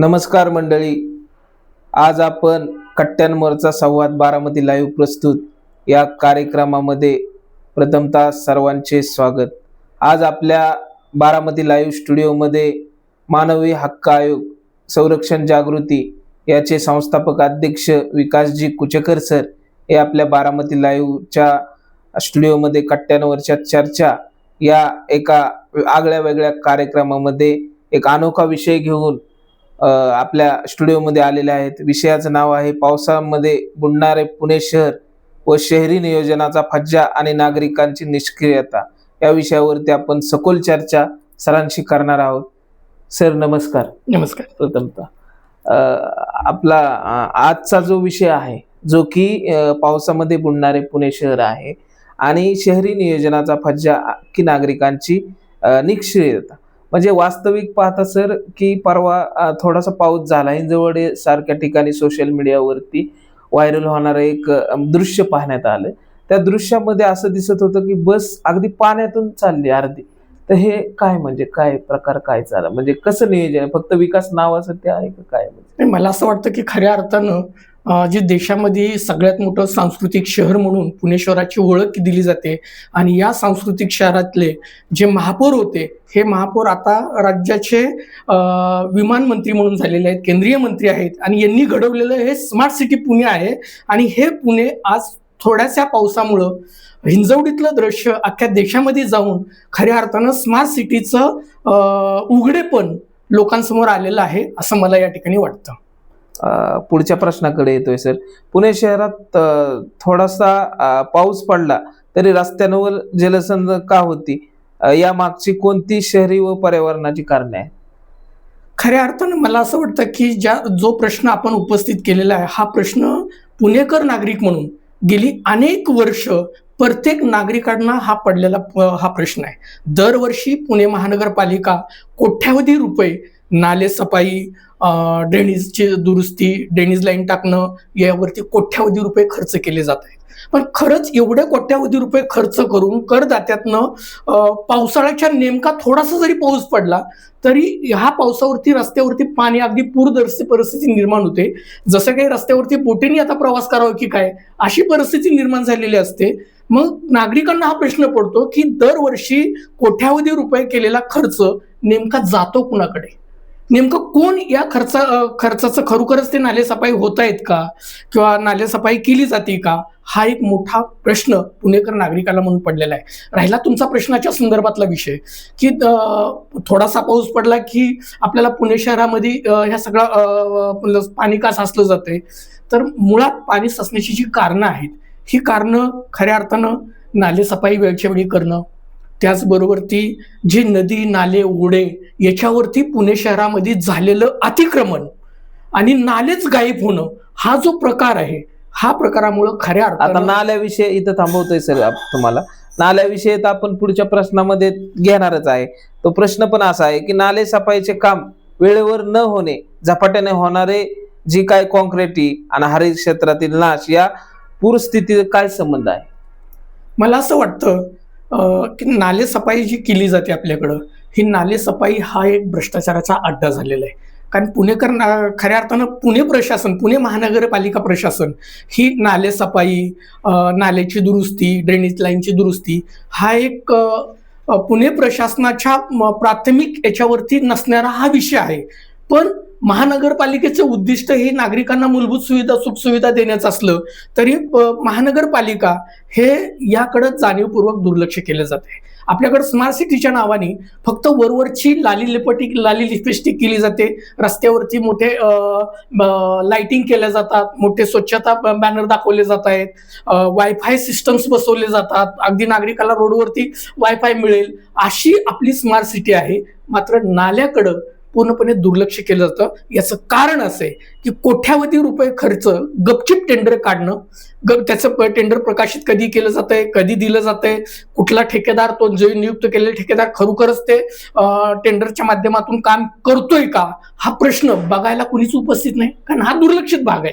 नमस्कार मंडळी. आज आपण कट्ट्यांवरचा संवाद बारामती लाईव्ह प्रस्तुत या कार्यक्रमामध्ये प्रथमतः सर्वांचे स्वागत. आज आपल्या बारामती लाईव्ह स्टुडिओमध्ये मानवी हक्क आयोग संरक्षण जागृती याचे संस्थापक अध्यक्ष विकासजी कुचेकर सर हे आपल्या बारामती लाईव्हच्या स्टुडिओमध्ये कट्ट्यांवरच्या चर्चा या एका आगळ्या वेगळ्या कार्यक्रमामध्ये एक अनोखा विषय घेऊन आपल्या स्टुडिओमध्ये आलेले आहेत. विषयाचं नाव आहे पावसामध्ये बुडणारे पुणे शहर व शहरी नियोजनाचा फज्जा आणि नागरिकांची निष्क्रियता. या विषयावरती आपण सखोल चर्चा सरांशी करणार आहोत. सर नमस्कार. नमस्कार. प्रथमतः आपला आजचा जो विषय आहे जो की पावसामध्ये बुडणारे पुणे शहर आहे आणि शहरी नियोजनाचा फज्जा की नागरिकांची निष्क्रियता. म्हणजे वास्तविक पाहता सर की परवा थोडासा पाऊस झाला. हिंजवडे सारख्या ठिकाणी सोशल मीडियावरती व्हायरल होणारं एक दृश्य पाहण्यात आलं. त्या दृश्यामध्ये असं दिसत होतं की बस अगदी पाण्यातून चालली अर्धी. तर हे काय म्हणजे? काय प्रकार काय झाला? म्हणजे कसं नियोजन फक्त विकास नावाचं ते आहे का काय म्हणजे? मला असं वाटतं की खऱ्या अर्थानं जे देशामध्ये सगळ्यात मोठं सांस्कृतिक शहर म्हणून पुणे शहराची ओळख दिली जाते आणि या सांस्कृतिक शहरातले जे महापौर होते हे महापौर आता राज्याचे विमान मंत्री म्हणून झालेले आहेत केंद्रीय मंत्री आहेत आणि यांनी घडवलेलं हे स्मार्ट सिटी पुणे आहे आणि हे पुणे आज थोड्याशा पावसामुळं हिंजवडीतलं दृश्य अख्ख्या देशामध्ये जाऊन खऱ्या अर्थानं स्मार्ट सिटीचं उघडेपण लोकांसमोर आलेलं आहे असं मला या ठिकाणी वाटतं. पुढच्या प्रश्नाकडे येतोय सर. पुणे शहरात थोडासा पाऊस पडला तरी रस्त्यांवर जलसंध का होती? या मागची कोणती शहरी व पर्यावरणाची कारणे आहेत? खऱ्या अर्थानं मला असं वाटतं की ज्या जो प्रश्न आपण उपस्थित केलेला आहे हा प्रश्न पुणेकर नागरिक म्हणून गेली अनेक वर्ष प्रत्येक नागरिकांना हा पडलेला हा प्रश्न आहे. दरवर्षी पुणे महानगरपालिका कोट्यावधी रुपये नाले सफाई ड्रेनेजची दुरुस्ती ड्रेनेज लाईन टाकणं यावरती कोट्यावधी रुपये खर्च केले जात आहेत. पण खरंच एवढ्या कोट्यावधी रुपये खर्च करून करदात्यातनं पावसाळ्याच्या नेमका थोडासा जरी पाऊस पडला तरी ह्या पावसावरती रस्त्यावरती पाणी अगदी पूरदर्शी परिस्थिती निर्माण होते. जसं काही रस्त्यावरती बोटीने आता प्रवास करावा की काय अशी परिस्थिती निर्माण झालेली असते. मग नागरिकांना हा प्रश्न पडतो की दरवर्षी कोट्यावधी रुपये केलेला खर्च नेमका जातो कुणाकडे? नेमकं कोण या खर्च खर्चाचं खरोखरच ते नालेसफाई होत आहेत का? किंवा नालेसफाई केली जाते का? हा एक मोठा प्रश्न पुणेकर नागरिकाला म्हणून पडलेला आहे. राहिला तुमचा प्रश्नाच्या संदर्भातला विषय की थोडासा पाऊस पडला की आपल्याला पुणे शहरामध्ये ह्या सगळं पाणी का साचलं जाते तर मुळात पाणी साचण्याची जी कारणं आहेत ही कारणं खऱ्या अर्थानं नालेसफाई वेळच्या वेळी करणं त्याचबरोबर ती जी नदी नाले ओढे याच्यावरती पुणे शहरामध्ये झालेलं अतिक्रमण आणि नालेच गायब होणं हा जो प्रकार आहे हा प्रकारामुळं खऱ्या आता नाल्याविषयी इथं थांबवतोय सर तुम्हाला. नाल्याविषयी तर आपण पुढच्या प्रश्नामध्ये घेणारच आहे. तो प्रश्न पण असा आहे की नाले सफाईचे काम वेळेवर न होणे झपाट्याने होणारे जी काय कॉन्क्रिटी आणि हरित क्षेत्रातील नाश या पूरस्थितीचा काय संबंध आहे? मला असं वाटतं नाले सफाई जी केली जाते आपल्याकडं ही नाले सफाई हा एक भ्रष्टाचाराचा अड्डा झालेला आहे. कारण पुणेकर ना- खऱ्या अर्थानं पुणे प्रशासन पुणे महानगरपालिका प्रशासन ही नाले सफाई नाल्याची दुरुस्ती ड्रेनेज लाईनची दुरुस्ती हा एक पुणे प्रशासनाच्या प्राथमिक याच्यावरती नसणारा हा विषय आहे. पण महानगरपालिकेचं उद्दिष्ट हे नागरिकांना मूलभूत सुविधा सुखसुविधा देण्याचं असलं तरी महानगरपालिका हे याकडं जाणीवपूर्वक दुर्लक्ष केलं जाते आपल्याकडे स्मार्ट सिटीच्या नावाने फक्त वरवरची लाली लिपटी लाली लिपस्टिक केली जाते. रस्त्यावरती मोठे लाइटिंग केल्या जातात. मोठे स्वच्छता बॅनर दाखवले जात आहेत. वायफाय सिस्टम्स बसवले जातात. अगदी नागरिकाला रोडवरती वायफाय मिळेल. अशी आपली स्मार्ट सिटी आहे. मात्र नाल्याकडं पूर्णपणे दुर्लक्ष केलं जातं. याचं कारण असं आहे की कोट्यावधी रुपये खर्च गपचिप टेंडर काढणं ग त्याचं टेंडर प्रकाशित कधी केलं जातंय कधी दिलं जातंय कुठला ठेकेदार तो जे नियुक्त केलेले ठेकेदार खरोखरच ते टेंडरच्या माध्यमातून काम करतोय का? हा प्रश्न बघायला कुणीच उपस्थित नाही. कारण हा दुर्लक्षित भाग आहे.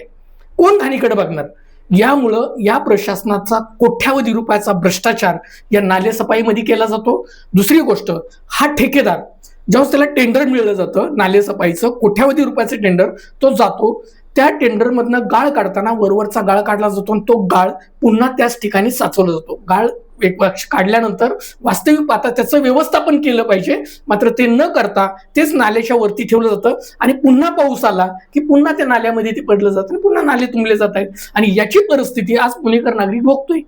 कोण घाणीकडे बघणार? यामुळं या प्रशासनाचा कोट्यावधी रुपयाचा भ्रष्टाचार या नालेसफाईमध्ये केला जातो. दुसरी गोष्ट हा ठेकेदार ज्यावेळेस त्याला टेंडर मिळलं जातं नाले सफाईचं कोट्यावधी रुपयाचं टेंडर तो जातो. त्या टेंडरमधनं गाळ काढताना वरवरचा गाळ काढला जातो आणि तो गाळ पुन्हा त्याच ठिकाणी साचवला जातो. गाळ एक वर्ष काढल्यानंतर वास्तविक पाहता त्याचं व्यवस्थापन केलं पाहिजे. मात्र ते न करता तेच नाल्याच्या वरती ठेवलं जातं आणि पुन्हा पाऊस आला की पुन्हा त्या नाल्यामध्ये ते पडलं जातं आणि पुन्हा नाले तुंबले जात आहेत. आणि याची परिस्थिती आज पुणेकर नागरिक भोगतोय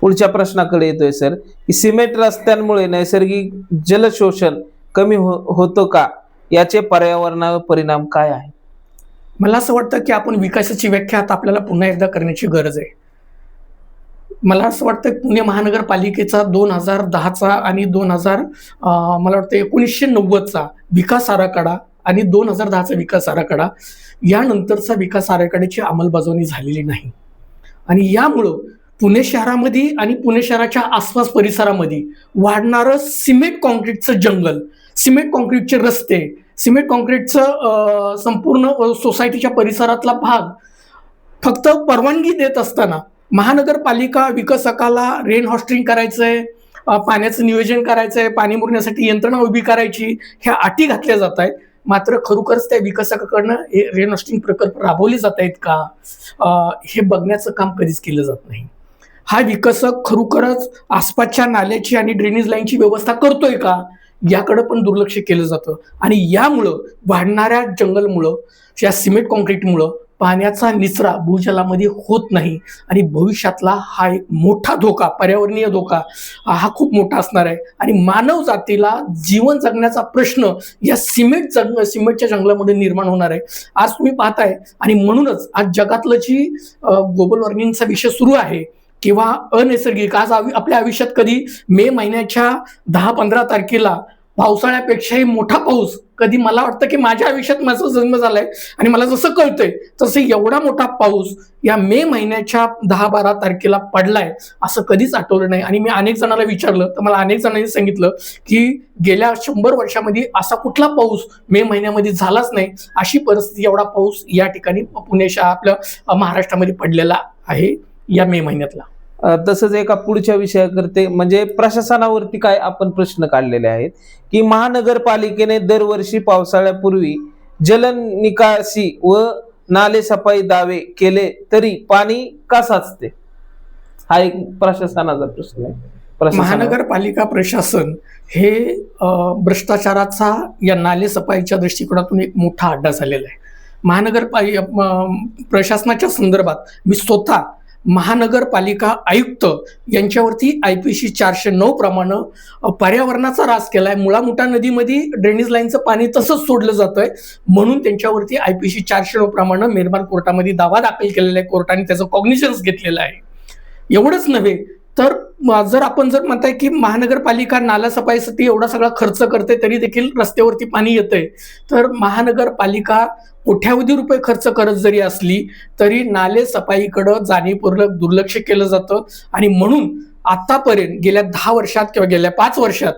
पुढच्या प्रश्नाकडे येतोय सर की सिमेंट रस्त्यांमुळे नैसर्गिक जलशोषण कमी हो- होतं का? याचे पर्यावरणावर परिणाम काय आहे? मला असं वाटतं की आपण विकासाची व्याख्या आता आपल्याला पुन्हा एकदा करण्याची गरज आहे. मला असं वाटतं पुणे महानगरपालिकेचा दोन हजार दहाचा आणि दोन हजार मला वाटतं एकोणीसशे नव्वदचा विकास आराखडा आणि दोन हजार दहाचा विकास आराखडा यानंतरचा विकास आराखड्याची अंमलबजावणी झालेली नाही. आणि यामुळं पुणे शहरामध्ये आणि पुणे शहराच्या आसपास परिसरामध्ये वाढणारं सिमेंट कॉन्क्रीटचं जंगल सिमेंट कॉन्क्रीटचे रस्ते सिमेंट कॉन्क्रीटचं संपूर्ण सोसायटीच्या परिसरातला भाग फक्त परवानगी देत असताना महानगरपालिका विकसकाला रेन हॉस्टिंग करायचं आहे पाण्याचं नियोजन करायचं आहे पाणी मुरण्यासाठी यंत्रणा उभी करायची ह्या अटी घातल्या जात आहेत मात्र खरोखरच त्या विकसकाकडनं हे रेन हॉस्टिंग प्रकल्प राबवले जात आहेत का हे बघण्याचं काम कधीच केलं जात नाही. हा विकसक खरोखरच आसपासच्या नाल्याची आणि ड्रेनेज लाईनची व्यवस्था करतोय का? याकडं पण दुर्लक्ष केलं जातं. आणि यामुळं वाढणाऱ्या जंगलमुळं या सिमेंट कॉन्क्रीटमुळं पाण्याचा निचरा भूजलामध्ये होत नाही. आणि भविष्यातला हा एक मोठा धोका पर्यावरणीय धोका हा खूप मोठा असणार आहे. आणि मानव जातीला जीवन जगण्याचा प्रश्न या सिमेंट जंग सिमेंटच्या जंगलामध्ये निर्माण होणार आहे. आज तुम्ही पाहताय आणि म्हणूनच आज जगातलं जी ग्लोबल वॉर्मिंगचा विषय सुरू आहे किंवा अनैसर्गिक आज आपल्या आयुष्यात कधी मे महिन्याच्या दहा पंधरा तारखेला पावसाळ्यापेक्षाही मोठा पाऊस कधी मला वाटतं की माझ्या आयुष्यात माझा जन्म झालाय. आणि मला जसं कळतंय तसं एवढा मोठा पाऊस या मे महिन्याच्या दहा बारा तारखेला पडलाय असं कधीच आठवलं नाही. आणि मी अनेक जणांना विचारलं तर मला अनेक जणांनी सांगितलं की गेल्या शंभर वर्षामध्ये असा कुठला पाऊस मे महिन्यामध्ये झालाच नाही. अशी परिस्थिती एवढा पाऊस या ठिकाणी पुणे आपल्या महाराष्ट्रामध्ये पडलेला आहे. या मे महिन्यातला? तसंच एका पुढच्या विषयाकरते म्हणजे प्रशासनावरती काय आपण प्रश्न काढलेले आहेत की महानगरपालिकेने दरवर्षी पावसाळ्यापूर्वी जल निकासी व नाले सफाई दावे केले तरी पाणी का साचते? हा एक प्रशासनाचा प्रश्न आहे. महानगरपालिका प्रशासन हे भ्रष्टाचाराचा या नाले सफाईच्या दृष्टिकोनातून एक मोठा अड्डा झालेला आहे. महानगरपालि अ, प्रशासनाच्या संदर्भात मी स्वतः महानगरपालिका आयुक्त यांच्यावरती आय पी सी चारशे नऊ प्रमाणे पर्यावरणाचा पर्यावरणाचा रास आहे मुळामुठा नदीमध्ये ड्रेनेज लाईनचं पाणी तसंच सोडलं जातंय. म्हणून त्यांच्यावरती आय पी सी चारशे नऊ प्रमाणे मेहरबान कोर्टामध्ये दावा दाखल केलेला आहे. कोर्टाने त्याचं कॉग्निशन्स घेतलेलं आहे. एवढंच नव्हे तर जर आपण जर म्हणताय की महानगरपालिका नाला सफाईसाठी एवढा सगळा खर्च करते तरी देखील रस्त्यावरती पाणी येतंय. तर महानगरपालिका कोट्यावधी रुपये खर्च करत जरी असली तरी नाले सफाईकडं जाणीवपूर्वक दुर्लक्ष केलं जातं. आणि म्हणून आतापर्यंत गेल्या दहा वर्षात किंवा गेल्या पाच वर्षात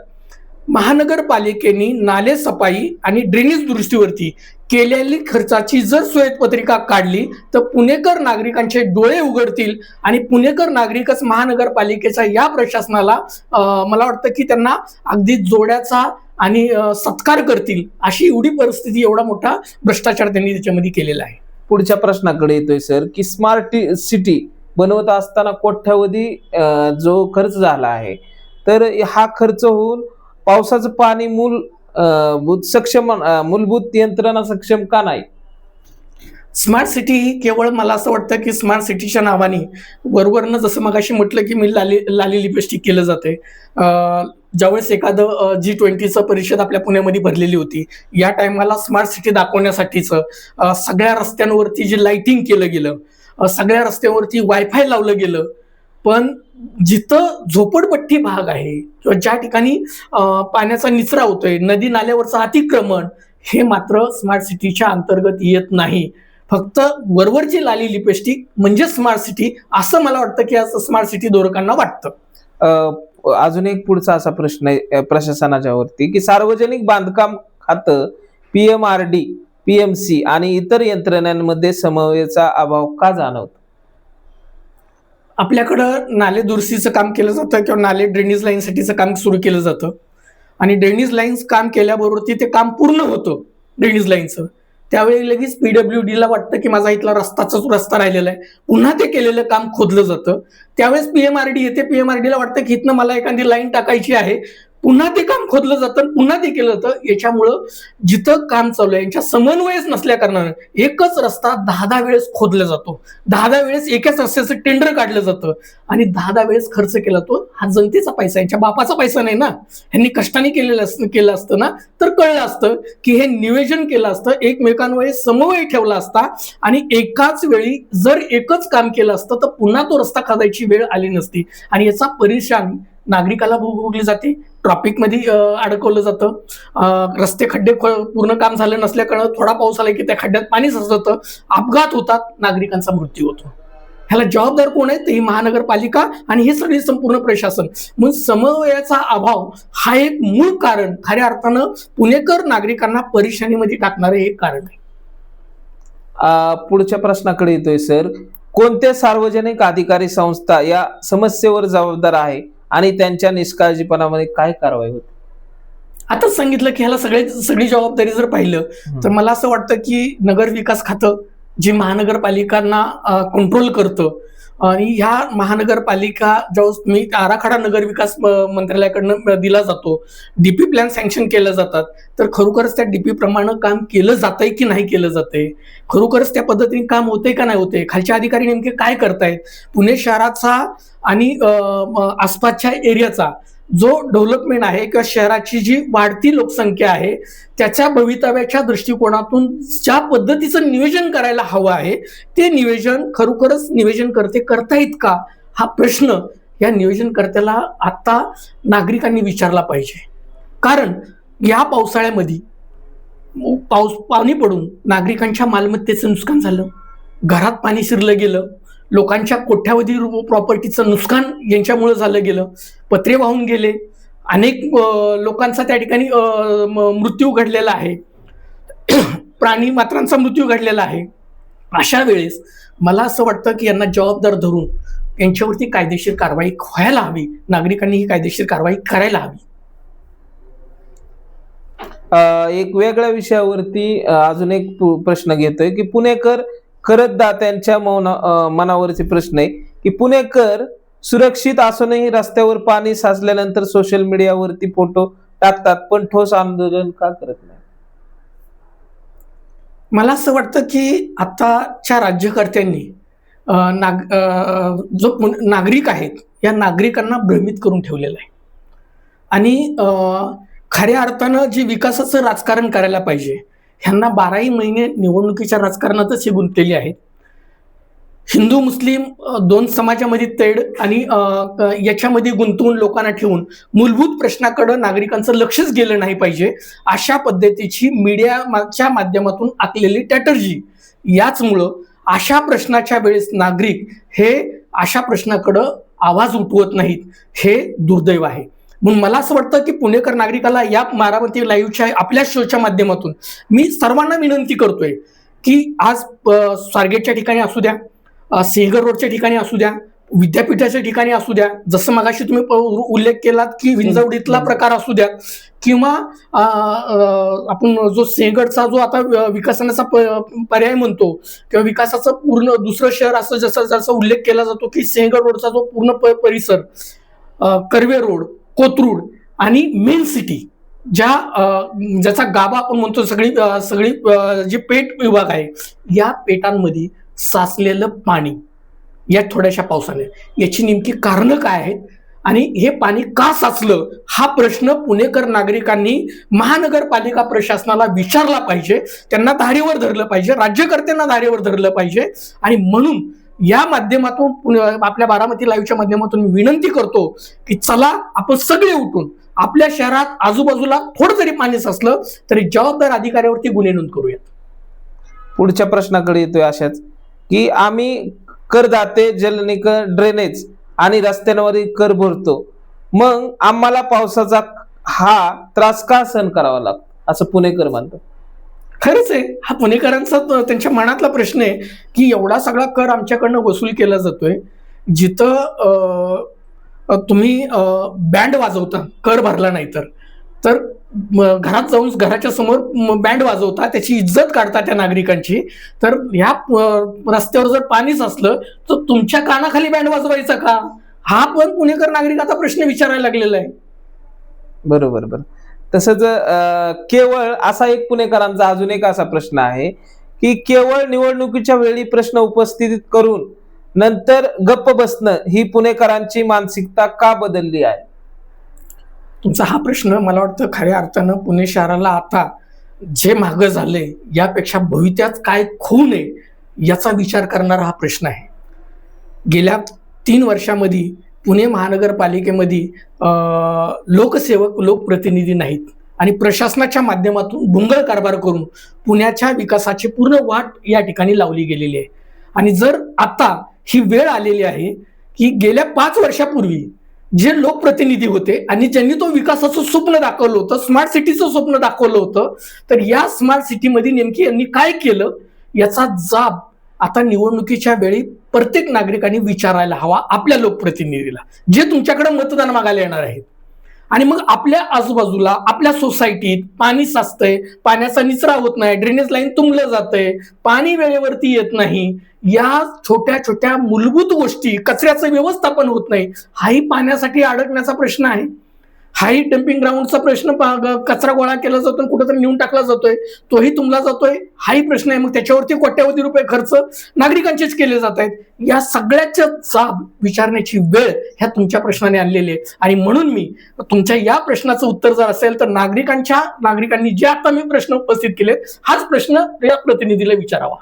महानगरपालिकेने नाले सफाई आणि ड्रेनेज दुरुस्तीवरती केलेली खर्चाची जर पत्रिका काढली तर पुणेकर नागरिकांचे डोळे उघडतील आणि पुणेकर नागरिकच महानगरपालिकेच्या या प्रशासनाला मला वाटतं की त्यांना अगदी जोड्याचा आणि सत्कार करतील अशी एवढी परिस्थिती एवढा मोठा भ्रष्टाचार त्यांनी त्याच्यामध्ये केलेला आहे. पुढच्या प्रश्नाकडे येतोय सर की स्मार्ट सिटी बनवत असताना कोट्यावधी जो खर्च झाला आहे तर हा खर्च होऊन पावसाचं पाणी मूल सक्षम मूलभूत यंत्रणा सक्षम का नाही? स्मार्ट सिटी ही केवळ मला असं वाटतं की स्मार्ट सिटीच्या नावाने वरवरनं जसं मगाशी म्हटलं की मी लाली लाली लिपस्टिक केलं जाते ज्यावेळेस एखादं जी ट्वेंटीचं परिषद आपल्या पुण्यामध्ये भरलेली होती या टायमाला स्मार्ट सिटी दाखवण्यासाठीचं सगळ्या रस्त्यांवरती जे लाइटिंग केलं गेलं सगळ्या रस्त्यांवरती वायफाय लावलं गेलं पण जिथं झोपडपट्टी भाग आहे किंवा ज्या ठिकाणी पाण्याचा निचरा होतोय नदी नाल्यावरचं अतिक्रमण हे मात्र स्मार्ट सिटीच्या अंतर्गत येत नाही. फक्त वरवरची लाली लिपस्टिक म्हणजे स्मार्ट सिटी असं मला वाटतं की असं स्मार्ट सिटी दोरकांना वाटतं. अजून एक पुढचा असा प्रश्न आहे प्रशासनाच्या वरती की सार्वजनिक बांधकाम खातं पीएमआरडी पीएमसी आणि इतर यंत्रणांमध्ये समवेचा अभाव का जाणवतो? आपल्याकडं नाले दुरुस्तीचं काम केलं जातं किंवा नाले ड्रेनेज लाईनसाठीचं काम सुरू केलं जातं. आणि ड्रेनेज लाईन्स काम केल्याबरोबर ते काम पूर्ण होतं ड्रेनेज लाईनचं त्यावेळी लगेच पीडब्ल्यू ला वाटतं की माझा इथला रस्ताचाच रस्ता राहिलेला आहे. पुन्हा ते केलेलं काम खोदलं जातं. त्यावेळेस पीएमआरडी येते. पीएमआरडीला वाटतं की इथनं मला एखादी लाईन टाकायची आहे. पुन्हा ते काम खोदलं जातं पुन्हा ते केलं जातं. याच्यामुळं जिथं काम चालू आहे यांच्या समन्वयच नसल्या कारणानं एकच रस्ता दहा दहा वेळेस खोदला जातो. दहा दहा वेळेस एकाच रस्त्याचं टेंडर काढलं जातं. आणि दहा दहा वेळेस खर्च केला तो हा जनतेचा पैसा यांच्या बापाचा पैसा नाही ना. ह्यांनी कष्टाने केलेलं असतं केलं असतं ना. तर कळलं असतं की हे नियोजन केलं असतं एकमेकांवर समन्वय ठेवला असता आणि एकाच वेळी जर एकच काम केलं असतं तर पुन्हा तो रस्ता खादायची वेळ आली नसती. आणि याचा परिशान नागरिकाला भोगवली जाते. ट्रॉफिकमध्ये अडकवलं जातं. अं, रस्ते खड्डे पूर्ण काम झालं नसल्याकडं थोडा पाऊस आला की त्या खड्ड्यात पाणी जातं अपघात होतात नागरिकांचा मृत्यू होतो. ह्याला जबाबदार कोण आहे? ते ही महानगरपालिका आणि हे सगळे संपूर्ण प्रशासन. म्हणून समवयाचा अभाव हा एक मूळ कारण. खऱ्या अर्थानं पुणेकर नागरिकांना परेशानीमध्ये टाकणारे एक कारण आहे. पुढच्या प्रश्नाकडे येतोय सर. कोणत्या सार्वजनिक अधिकारी संस्था या समस्येवर जबाबदार आहे? आणि त्यांच्या निष्काळजीपणामध्ये काय कारवाई होते? आताच सांगितलं की ह्याला सगळे सगळी जबाबदारी जर पाहिलं तर मला असं वाटतं की नगर विकास खातं जे महानगरपालिकांना कंट्रोल करतं. आणि ह्या महानगरपालिका जो तुम्ही आराखडा नगर विकास मंत्रालयाकडनं दिला जातो. डीपी प्लॅन सँक्शन केलं जातात. तर खरोखरच त्या डीपी प्रमाणे काम केलं जातंय की नाही केलं जातंय? खरोखरच त्या पद्धतीने काम होते का नाही होते खालच्या अधिकारी नेमके काय करतायत? पुणे शहराचा आणि आसपासच्या एरियाचा. जो डेव्हलपमेंट आहे किंवा शहराची जी वाढती लोकसंख्या आहे त्याच्या भवितव्याच्या दृष्टिकोनातून ज्या पद्धतीचं नियोजन करायला हवं आहे ते नियोजन खरोखरच नियोजन करते करतायत का हा प्रश्न या नियोजनकर्त्याला आता नागरिकांनी विचारला पाहिजे. कारण या पावसाळ्यामध्ये पाऊस पाणी पडून नागरिकांच्या मालमत्तेचं नुकसान झालं. घरात पाणी शिरलं गेलं. लोकांच्या कोठ्यावधी प्रॉपर्टीचं नुकसान यांच्यामुळे झालं गेलं. पत्रे वाहून गेले. अनेक लोकांचा त्या ठिकाणी म- मृत्यू घडलेला आहे. प्राणी मात्रांचा मृत्यू घडलेला आहे. अशा वेळेस मला असं वाटतं की यांना जबाबदार धरून यांच्यावरती कायदेशीर कारवाई व्हायला हवी. नागरिकांनी ही कायदेशीर कारवाई करायला हवी. एक वेगळ्या विषयावरती अजून एक प्रश्न घेतोय की पुणेकर करदात्यांच्या मौना मनावरचे प्रश्न आहे की पुणेकर सुरक्षित असूनही रस्त्यावर पाणी साचल्यानंतर सोशल मीडियावरती फोटो टाकतात पण ठोस आंदोलन का करत नाही? मला असं वाटतं की आताच्या राज्यकर्त्यांनी नाग जो नागरिक आहेत या नागरिकांना भ्रमित करून ठेवलेलं आहे. आणि खऱ्या अर्थानं जे विकासाचं राजकारण करायला पाहिजे ह्यांना बाराही महिने निवडणुकीच्या राजकारणातच हे गुंतलेले आहेत. हिंदू मुस्लिम दोन समाजामध्ये तेढ आणि याच्यामध्ये गुंतवून लोकांना ठेवून मूलभूत प्रश्नाकडे नागरिकांचं लक्षच गेलं नाही पाहिजे अशा पद्धतीची मीडियाच्या माध्यमातून आखलेली टॅटर्जी याचमुळं अशा प्रश्नाच्या वेळेस नागरिक हे अशा प्रश्नाकडं आवाज उठवत नाहीत हे दुर्दैव आहे. म्हणून मला असं वाटतं की पुणेकर नागरिकाला या मारामती लाईव्हच्या आपल्या शोच्या माध्यमातून मी सर्वांना विनंती करतोय की आज स्वारगेटच्या ठिकाणी असू द्या सिंहगड रोडच्या ठिकाणी असू द्या विद्यापीठाच्या ठिकाणी असू द्या जसं मगाशी तुम्ही उल्लेख केलात की विंजवडीतला प्रकार असू द्या किंवा आपण जो सिंहगडचा जो आता विकसनाचा पर्याय म्हणतो किंवा विकासाचं पूर्ण दुसरं शहर असं जसं जसं उल्लेख केला जातो की सिंहगड रोडचा जो पूर्ण प- परिसर कर्वे रोड कोथरूड आणि मेन सिटी ज्या ज्याचा गाभा आपण म्हणतो सगळी सगळी जी पेठ विभाग आहे या पेटांमध्ये साचलेलं पाणी या थोड्याशा पावसाने. याची नेमकी कारणं काय आहेत आणि हे पाणी का साचलं? हा प्रश्न पुणेकर नागरिकांनी महानगरपालिका प्रशासनाला विचारला पाहिजे. त्यांना धारेवर धरलं पाहिजे. राज्यकर्त्यांना धारेवर धरलं पाहिजे. आणि म्हणून या माध्यमातून आपल्या बारामती लाईव्हच्या माध्यमातून विनंती करतो की चला आपण सगळे उठून आपल्या शहरात आजूबाजूला थोडं जरी पाणी साचलं तरी जबाबदार अधिकाऱ्यावरती गुन्हे नोंद करूयात. पुढच्या प्रश्नाकडे येतोय अशाच. की आम्ही करदाते जलनिक ड्रेनेज आणि रस्त्यांवरील कर भरतो. मग आम्हाला पावसाचा हा त्रास का सहन करावा लागतो? असं पुणेकर म्हणतो खरंच आहे. हा पुणेकरांचा त्यांच्या मनातला प्रश्न आहे की एवढा सगळा कर आमच्याकडनं वसूल केला जातोय जिथं तुम्ही बँड वाजवता कर भरला नाही तर. तर घरात जाऊन घराच्या समोर बँड वाजवता त्याची इज्जत काढता त्या नागरिकांची. तर ह्या रस्त्यावर जर पाणीच असलं तर तुमच्या कानाखाली बँड वाजवायचा का? हा पण पुणेकर नागरिक आता प्रश्न विचारायला लागलेला आहे. बरोबर बरोबर. तसंच केवळ असा एक पुणेकरांचा अजून एक असा प्रश्न आहे की केवळ निवडणुकीच्या वेळी प्रश्न उपस्थित करून नंतर गप्प बसणं ही पुणेकरांची मानसिकता का बदलली आहे? तुमचा हा प्रश्न मला वाटतं खऱ्या अर्थानं पुणे शहराला आता जे मागं झाले यापेक्षा भवित्यात काय होऊ नये याचा विचार करणारा हा प्रश्न आहे. गेल्या तीन वर्षामध्ये पुणे महानगरपालिकेमध्ये लोकसेवक लोकप्रतिनिधी नाहीत आणि प्रशासनाच्या माध्यमातून भुंगळ कारभार करून पुण्याच्या विकासाची पूर्ण वाट या ठिकाणी लावली गेलेली आहे. आणि जर आता ही वेळ आलेली आहे की गेल्या पाच वर्षापूर्वी जे लोकप्रतिनिधी होते आणि ज्यांनी तो विकासाचं स्वप्न दाखवलं होतं स्मार्ट सिटीचं स्वप्न दाखवलं होतं तर या स्मार्ट सिटीमध्ये नेमकी यांनी काय केलं? याचा जाब आता निवडणुकीच्या वेळी प्रत्येक नागरिकांनी विचारायला हवा आपल्या लोकप्रतिनिधीला जे तुमच्याकडे मतदान मागायला येणार आहेत. आणि मग आपल्या आजूबाजूला आपल्या सोसायटीत पाणी साचतंय पाण्याचा निचरा होत नाही ड्रेनेज लाईन तुंबलं जातंय पाणी वेळेवरती येत नाही. या छोट्या छोट्या मूलभूत गोष्टी कचऱ्याचं व्यवस्थापन होत नाही हाही पाण्यासाठी अडकण्याचा प्रश्न आहे. हाही डम्पिंग ग्राउंडचा प्रश्न कचरा गोळा केला जातो कुठेतरी नेऊन टाकला जातोय तोही तुमला जातोय हाही प्रश्न आहे. मग त्याच्यावरती कोट्यावधी रुपये खर्च नागरिकांचेच केले जात आहेत. या सगळ्याच्या जाब विचारण्याची वेळ ह्या तुमच्या प्रश्नाने आणलेली आहे. आणि म्हणून मी तुमच्या या प्रश्नाचं उत्तर जर असेल तर नागरिकांच्या नागरिकांनी जे आता मी प्रश्न उपस्थित केलेत हाच प्रश्न या प्रतिनिधीला विचारावा.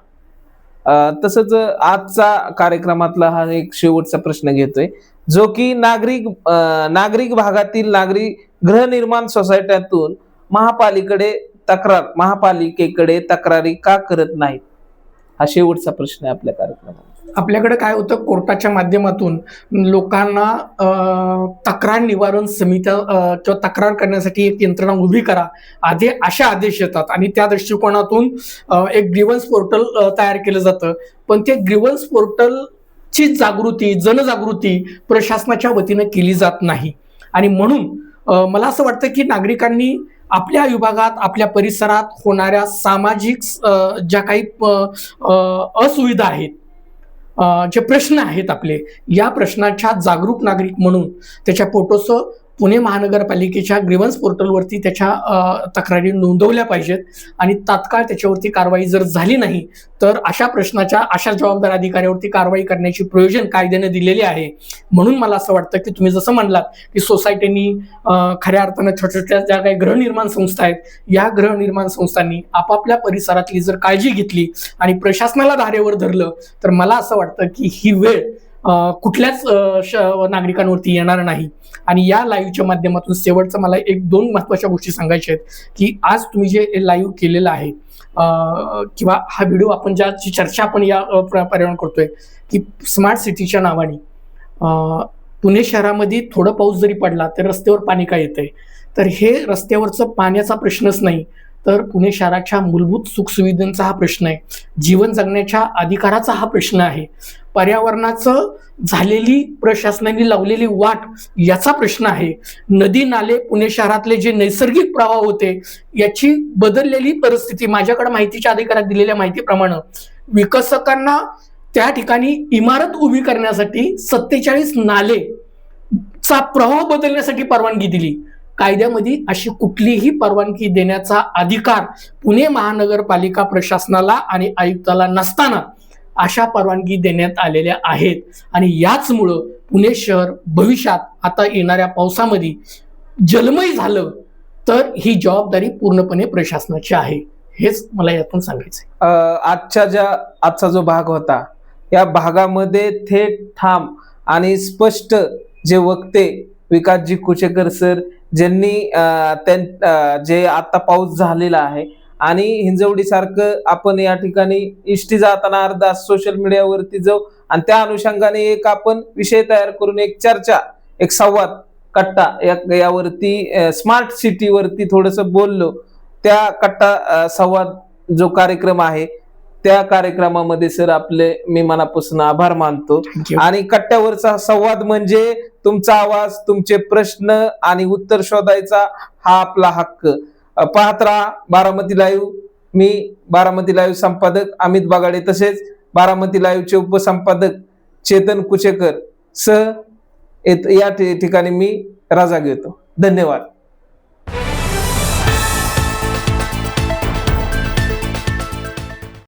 तसंच आजचा कार्यक्रमातला हा एक शेवटचा प्रश्न घेतोय. जो की नागरिक नागरिक भागातील नागरिक गृहनिर्माण सोसायट्यातून महापालिकेकडे तक्रार महापालिकेकडे तक्रारी का करत नाहीत? हा शेवटचा प्रश्न आहे आपल्या कार्यक्रमात. आपल्याकडे काय होतं कोर्टाच्या माध्यमातून लोकांना तक्रार निवारण समित्या किंवा तक्रार करण्यासाठी एक यंत्रणा उभी करा. आधी अशा आदेश येतात आणि त्या दृष्टिकोनातून एक ग्रीवन्स पोर्टल तयार केलं जातं. पण ते ग्रीवन्स ची जागृती जनजागृती प्रशासनाच्या वतीनं केली जात नाही. आणि म्हणून मला असं वाटतं की नागरिकांनी आपल्या विभागात आपल्या परिसरात होणाऱ्या सामाजिक ज्या काही असुविधा आहेत जे प्रश्न आहेत आपले या प्रश्नाच्या जागरूक नागरिक म्हणून त्याच्या फोटोचं पुणे महानगरपालिकेच्या ग्रीवन्स पोर्टलवरती त्याच्या तक्रारी नोंदवल्या पाहिजेत आणि तात्काळ त्याच्यावरती कारवाई जर झाली नाही तर अशा प्रश्नाच्या अशा जबाबदार अधिकाऱ्यावरती कारवाई करण्याची प्रयोजन कायद्याने दिलेले आहे. म्हणून मला असं वाटतं की तुम्ही जसं म्हणलात की सोसायटीनी खऱ्या अर्थानं छोट्या छोट्या ज्या काही गृहनिर्माण संस्था आहेत या गृहनिर्माण संस्थांनी आपापल्या परिसरातली जर काळजी घेतली आणि प्रशासनाला धारेवर धरलं तर मला असं वाटतं की ही वेळ कुठल्याच श- नागरिकांवरती येणार नाही. आणि या लाईव्हच्या माध्यमातून शेवटचं मला एक दोन महत्त्वाच्या गोष्टी सांगायच्या आहेत की आज तुम्ही जे लाईव्ह केलेलं आहे किंवा हा व्हिडिओ आपण ज्याची चर्चा आपण या पर्यावरण करतोय की स्मार्ट सिटीच्या नावाने पुणे शहरामध्ये थोडं पाऊस जरी पडला तर रस्त्यावर पाणी काय येतंय? तर हे रस्त्यावरचं पाण्याचा प्रश्नच नाही. तर पुणे शहराच्या मूलभूत सुखसुविधांचा हा प्रश्न आहे. जीवन जगण्याच्या अधिकाराचा हा प्रश्न आहे. पर्यावरणाचं झालेली प्रशासनाने लावलेली वाट याचा प्रश्न आहे. नदी नाले पुणे शहरातले जे नैसर्गिक प्रवाह होते याची बदललेली परिस्थिती माझ्याकडे माहितीच्या अधिकारात दिलेल्या माहितीप्रमाणे विकसकांना त्या ठिकाणी इमारत उभी करण्यासाठी सत्तेचाळीस नाले चा प्रवाह बदलण्यासाठी परवानगी दिली. कायद्यामध्ये अशी कुठलीही परवानगी देण्याचा अधिकार पुणे महानगरपालिका प्रशासनाला आणि आयुक्ताला नसताना अशा परवानगी देण्यात आलेल्या आहेत. आणि याचमुळं पुणे शहर भविष्यात आता येणाऱ्या पावसामध्ये जलमय झालं तर ही जबाबदारी पूर्णपणे प्रशासनाची आहे. हेच मला यातून सांगायचं आजच्या ज्या आजचा जो भाग होता या भागामध्ये थेट ठाम आणि स्पष्ट जे वक्ते विकासजी कुचेकर सर ज्यांनी जे आता पाऊस झालेला आहे आणि हिंजवडी सारखं आपण या ठिकाणी इष्टी जाताना अर्धा सोशल मीडियावरती जाऊ आणि त्या अनुषंगाने एक आपण विषय तयार करून एक चर्चा एक संवाद कट्टा या- यावरती स्मार्ट सिटीवरती थोडस बोललो त्या कट्टा संवाद जो कार्यक्रम आहे त्या कार्यक्रमामध्ये सर आपले मी मनापासून आभार मानतो. आणि कट्ट्यावरचा संवाद म्हणजे तुमचा आवाज तुमचे प्रश्न आणि उत्तर शोधायचा हा आपला हक्क. अ, पाहत राहा बारामती लाईव्ह. मी बारामती लाईव्ह संपादक अमित बागाडे तसेच बारामती लाईव्हचे उपसंपादक चेतन कुचेकर सह येत- या ठिकाणी मी राजा घेतो. धन्यवाद.